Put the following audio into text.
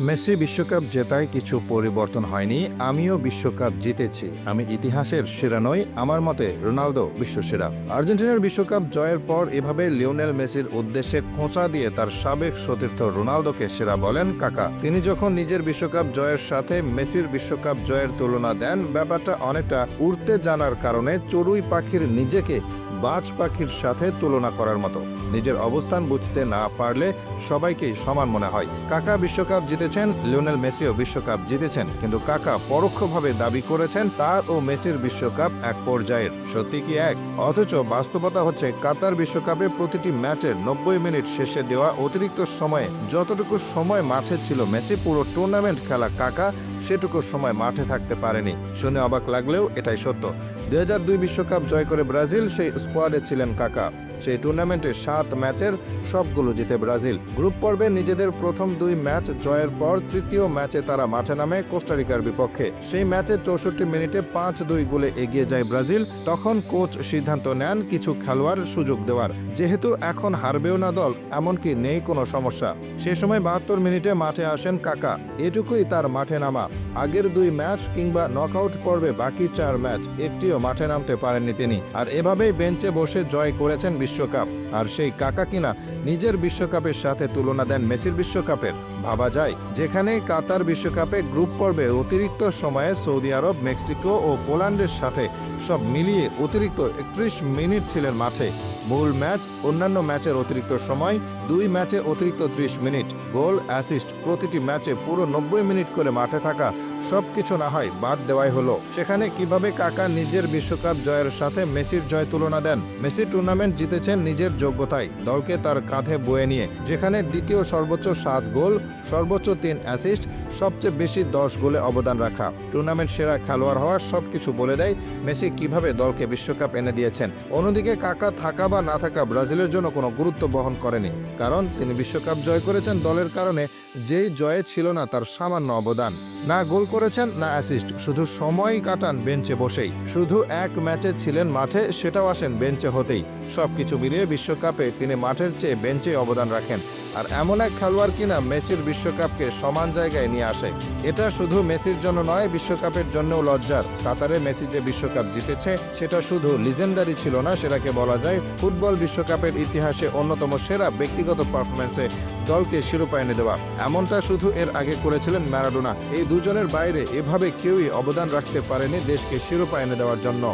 Messi বিশ্বকাপ জেতায় কিছু পরিবর্তন হয়নি, আমিও বিশ্বকাপ জিতেছি। আমি ইতিহাসের সেরা নই, আমার মতে রোনালদো বিশ্বসেরা আর্জেন্টিনার বিশ্বকাপ জয়ের পর এভাবে লিওনেল মেসির উদ্দেশ্যে খোঁচা দিয়ে তার সাবেক সতীর্থ রোনালদোকে সেরা বলেন কাকা। তিনি যখন নিজের বিশ্বকাপ জয়ের সাথে মেসির বিশ্বকাপ জয়ের তুলনা দেন, ব্যাপারটা অনেকটা উড়তে জানার কারণে চড়ুই পাখির নিজেকে বাজ পাখির সাথে তুলনা করার মতো। নিজের অবস্থান বুঝতে না পারলে সবাইকেই সমান মনে হয়। কাকা বিশ্বকাপ জিতেছেন, লিওনেল মেসিও বিশ্বকাপ জিতেছেন, কিন্তু কাকা পরোক্ষভাবে দাবি করেছেন তার ও মেসির বিশ্বকাপ এক পর্যায়ের। সত্যি কি এক? অথচ বাস্তবতা হচ্ছে কাতার বিশ্বকাপে প্রতিটি ম্যাচের নব্বই মিনিট শেষে দেওয়া অতিরিক্ত সময়ে যতটুকু সময় মাঠে ছিল মেসি, পুরো টুর্নামেন্ট খেলা কাকা সেটুকু সময় মাঠে থাকতে পারেনি। শুনে অবাক লাগলেও এটাই সত্য। দুই বিশ্বকাপ জয় করে ব্রাজিল সেই স্কোয়াডে ছিলেন কাকা। সেই টুর্নামেন্টে সাত ম্যাচের সবগুলো জিতে ব্রাজিল। গ্রুপ পর্বে নিজেদের প্রথম দুই ম্যাচ জয়ের পর তৃতীয় ম্যাচে তারা মাঠে নামে কোস্টারিকার বিপক্ষে। সেই ম্যাচে চৌষট্টি মিনিটে পাঁচ দুই গোলে এগিয়ে যায় ব্রাজিল। তখন কোচ সিদ্ধান্ত নেন কিছু খেলোয়াড় সুযোগ দেওয়ার। যেহেতু এখন হারবেও না দল, এমনকি নেই কোনো সমস্যা। সে সময় বাহাত্তর মিনিটে মাঠে আসেন কাকা। এটুকুই তার মাঠে নামা। আগের দুই ম্যাচ কিংবা নকআউট পর্বে বাকি চার ম্যাচ একটিও মাঠে নামতে পারেননি তিনি। আর এভাবেই বেঞ্চে বসে জয় করেছেন বিশ্বকাপ। আর সেই কাকা কিনা নিজের বিশ্বকাপের সাথে তুলনা দেন মেসির বিশ্বকাপের। ভাবা যায়, যেখানে কাতার বিশ্বকাপে গ্রুপ পর্বে অতিরিক্ত সময়ে সৌদি আরব, মেক্সিকো ও পোল্যান্ডের সাথে সব মিলিয়ে অতিরিক্ত একত্রিশ মিনিট ছিলেন মাঠে। মূল ম্যাচ, অন্যান্য ম্যাচের অতিরিক্ত সময়, দুই ম্যাচে অতিরিক্ত ত্রিশ মিনিট। গোল, অ্যাসিস্ট প্রতিটি ম্যাচে পুরো নব্বই মিনিট করে মাঠে থাকা সবকিছু না হয় বাদ দেওয়াই হলো। সেখানে কীভাবে কাকা নিজের বিশ্বকাপ জয়ের সাথে মেসির জয় তুলনা দেন? মেসি টুর্নামেন্ট জিতেছেন নিজের যোগ্যতায়। দলকে তার কাঁধে বয়ে নিয়ে, যেখানে দ্বিতীয় সর্বোচ্চ সাত গোল, সর্বোচ্চ তিন অ্যাসিস্ট সবচেয়ে বেশি দশ গোলে অবদান রাখা। টুর্নামেন্ট সেরা খেলোয়াড় হওয়ার সবকিছু বলে দেয় মেসি কীভাবে দলকে বিশ্বকাপ এনে দিয়েছেন। অন্যদিকে কাকা থাকা বা না থাকা ব্রাজিলের জন্য কোনো গুরুত্ব বহন করেনি, কারণ তিনি বিশ্বকাপ জয় করেছেন দলের কারণে যেই জয়ে ছিল না তার সামান্য অবদান। না গোল করেছেন, না অ্যাসিস্ট শুধু সময় কাটান বেঞ্চে বসেই। শুধু এক ম্যাচে ছিলেন মাঠে, সেটাও আসেন বেঞ্চে হতেই। সবকিছু মিলিয়ে বিশ্বকাপে তিনি মাঠের চেয়ে বেঞ্চে অবদান রাখেন। আর এমন এক খেলোয়াড় কিনা মেসির বিশ্বকাপকে সমান জায়গায় নিয়ে আসে। এটা শুধু মেসির জন্য নয়, বিশ্বকাপের জন্যও লজ্জার। কাতারে মেসি যে বিশ্বকাপ জিতেছে, সেটা শুধু লিজেন্ডারি ছিল না, সেটাকে বলা যায় ফুটবল বিশ্বকাপের ইতিহাসে অন্যতম সেরা ব্যক্তিগত পারফরমেন্সে দলকে শিরোপা এনে দেওয়া। এমনটা শুধু এর আগে করেছিলেন ম্যারাডোনা। এই দুজনের বাইরে এভাবে কেউই অবদান রাখতে পারেনি দেশকে শিরোপা এনে দেওয়ার জন্য।